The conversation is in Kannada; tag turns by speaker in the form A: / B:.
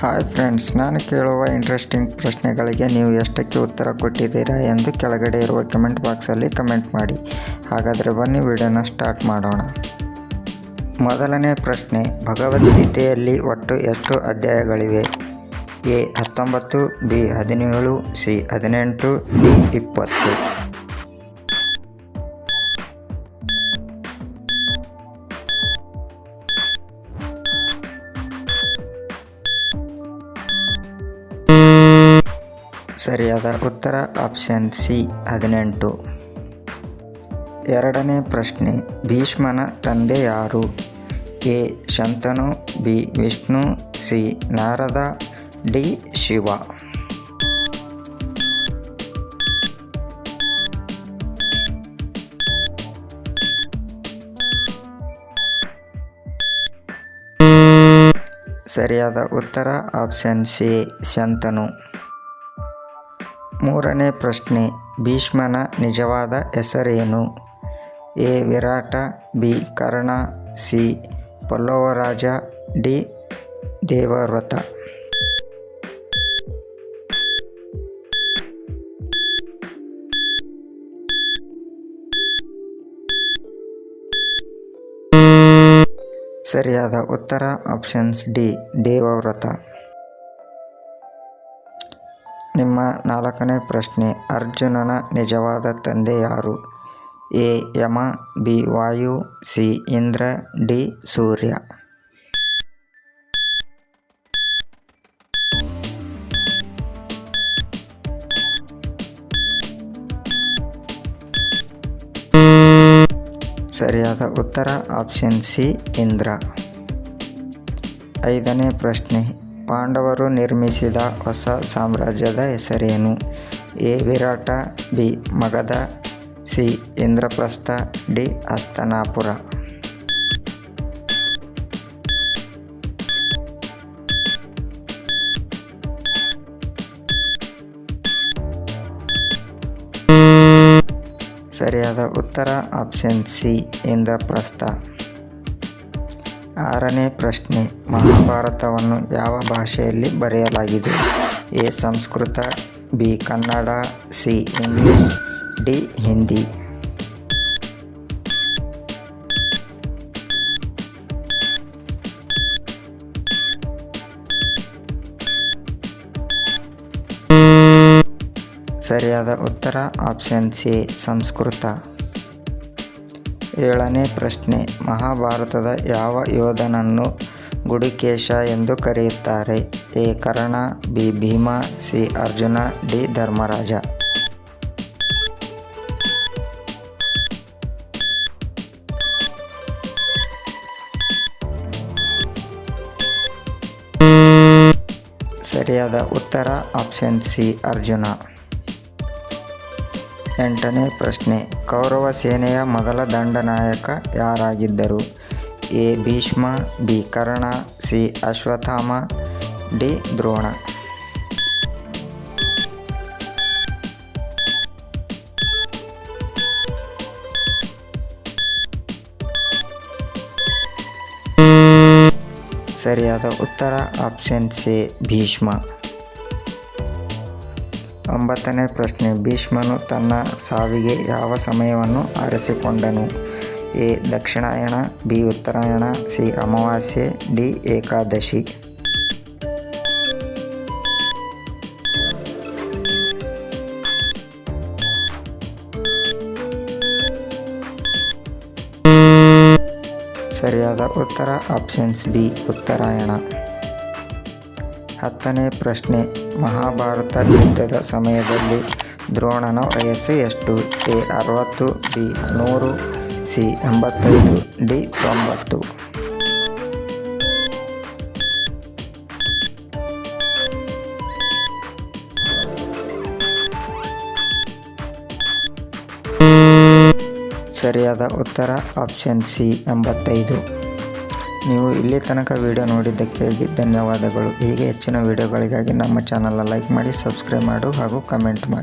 A: ಹಾಯ್ ಫ್ರೆಂಡ್ಸ್, ನಾನು ಕೇಳುವ ಇಂಟ್ರೆಸ್ಟಿಂಗ್ ಪ್ರಶ್ನೆಗಳಿಗೆ ನೀವು ಎಷ್ಟಕ್ಕೆ ಉತ್ತರ ಕೊಟ್ಟಿದ್ದೀರಾ ಎಂದು ಕೆಳಗಡೆ ಇರುವ ಕಮೆಂಟ್ ಬಾಕ್ಸಲ್ಲಿ ಕಮೆಂಟ್ ಮಾಡಿ. ಹಾಗಾದರೆ ಬನ್ನಿ ವಿಡಿಯೋನ ಸ್ಟಾರ್ಟ್ ಮಾಡೋಣ. ಮೊದಲನೇ ಪ್ರಶ್ನೆ, ಭಗವದ್ಗೀತೆಯಲ್ಲಿ ಒಟ್ಟು ಎಷ್ಟು ಅಧ್ಯಾಯಗಳಿವೆ? ಎ ಹತ್ತೊಂಬತ್ತು, ಬಿ ಹದಿನೇಳು, ಸಿ ಹದಿನೆಂಟು, ಡಿ ಇಪ್ಪತ್ತು. ಸರಿಯಾದ ಉತ್ತರ ಆಪ್ಷನ್ ಸಿ, ಹದಿನೆಂಟು. ಎರಡನೇ ಪ್ರಶ್ನೆ, ಭೀಷ್ಮನ ತಂದೆ ಯಾರು? A, Shantanu, B, Vishnu, C, Narada, D, Shiva. ಸರಿಯಾದ ಉತ್ತರ ಆಪ್ಷನ್ ಸಿ, ಶಂತನು. ಮೂರನೇ ಪ್ರಶ್ನೆ, ಭೀಷ್ಮನ ನಿಜವಾದ ಹೆಸರೇನು? A. Virata, B. Karna, C. Pallavaraja, D. Devavrata. ಸರಿಯಾದ ಉತ್ತರ, ಆಪ್ಷನ್ಸ್ ಡಿ. ದೇವವ್ರತ. ನಿಮ್ಮ ನಾಲ್ಕನೇ ಪ್ರಶ್ನೆ, ಅರ್ಜುನನ ನಿಜವಾದ ತಂದೆ ಯಾರು? A. Yama, B. Vayu, C. Indra, D. Surya. ಸರಿಯಾದ ಉತ್ತರ, ಆಪ್ಷನ್ ಸಿ, ಇಂದ್ರ. ಐದನೇ ಪ್ರಶ್ನೆ ಪಾಂಡವರು ನಿರ್ಮಿಸಿದ ಹೊಸ ಸಾಮ್ರಾಜ್ಯದ ಹೆಸರೇನು? A. Virata, B. Magadha, C. Indraprastha, D. Hastinapura ಸರಿಯಾದ ಉತ್ತರ ಆಪ್ಷನ್ ಸಿ. ಇಂದ್ರಪ್ರಸ್ಥ. ಆರನೇ ಪ್ರಶ್ನೆ, ಮಹಾಭಾರತವನ್ನು ಯಾವ ಭಾಷೆಯಲ್ಲಿ ಬರೆಯಲಾಗಿದೆ? A, Sanskrit, B, Kannada, C, English, D, Hindi. ಸರಿಯಾದ ಉತ್ತರ, ಆಪ್ಷನ್ ಸಿ, ಸಂಸ್ಕೃತ. ಏಳನೇ ಪ್ರಶ್ನೆ, ಮಹಾಭಾರತದ ಯಾವ ಯೋಧನನ್ನು ಗುಡಿಕೇಶ ಎಂದು ಕರೆಯುತ್ತಾರೆ? A. Karna, B. Bhima, C. Arjuna, D. Dharmaraja. ಸರಿಯಾದ ಉತ್ತರ, ಆಪ್ಷನ್ ಸಿ, ಅರ್ಜುನ. ಎಂಟನೇ ಪ್ರಶ್ನೆ. ಕೌರವ ಸೇನೆಯ ಮೊದಲ ದಂಡನಾಯಕ ಯಾರಾಗಿದ್ದರು? A. Bhishma, B. Karna, C. Ashwatthama, D. Drona. ಸರಿಯಾದ ಉತ್ತರ, ಆಪ್ಷನ್ ಸಿ. ಭೀಷ್ಮ. ಒಂಬತ್ತನೇ ಪ್ರಶ್ನೆ. ಭೀಷ್ಮನು ತನ್ನ ಸಾವಿಗೆ ಯಾವ ಸಮಯವನ್ನು ಆರಿಸಿಕೊಂಡನು? ಎ. ದಕ್ಷಿಣಾಯಣ, ಬಿ. ಉತ್ತರಾಯಣ, ಸಿ. ಅಮಾವಾಸ್ಯೆ, ಡಿ. ಏಕಾದಶಿ. ಸರಿಯಾದ ಉತ್ತರ. Options B. ಉತ್ತರಾಯಣ. ಹತ್ತನೇ ಪ್ರಶ್ನೆ, ಮಹಾಭಾರತ ಯುದ್ಧದ ಸಮಯದಲ್ಲಿ ದ್ರೋಣನ ವಯಸ್ಸು ಎಷ್ಟು? ಎ, ಅರವತ್ತು, ಬಿ, ನೂರು, ಸಿ, ಎಂಬತ್ತೈದು, ಡಿ, ತೊಂಬತ್ತು. ಸರಿಯಾದ ಉತ್ತರ, ಆಪ್ಷನ್ ಸಿ, ಎಂಬತ್ತೈದು. ನೀವು ಇಲ್ಲಿ ತನಕ ವಿಡಿಯೋ ನೋಡಿದ್ದಕ್ಕೆ ಧನ್ಯವಾದಗಳು. ಹೀಗೆ ಹೆಚ್ಚಿನ ವಿಡಿಯೋಗಳಿಗಾಗಿ ನಮ್ಮ ಚಾನಲ್ ಲೈಕ್ ಮಾಡಿ ಸಬ್ಸ್ಕ್ರೈಬ್ ಮಾಡು ಹಾಗೂ ಕಮೆಂಟ್ ಮಾಡಿ.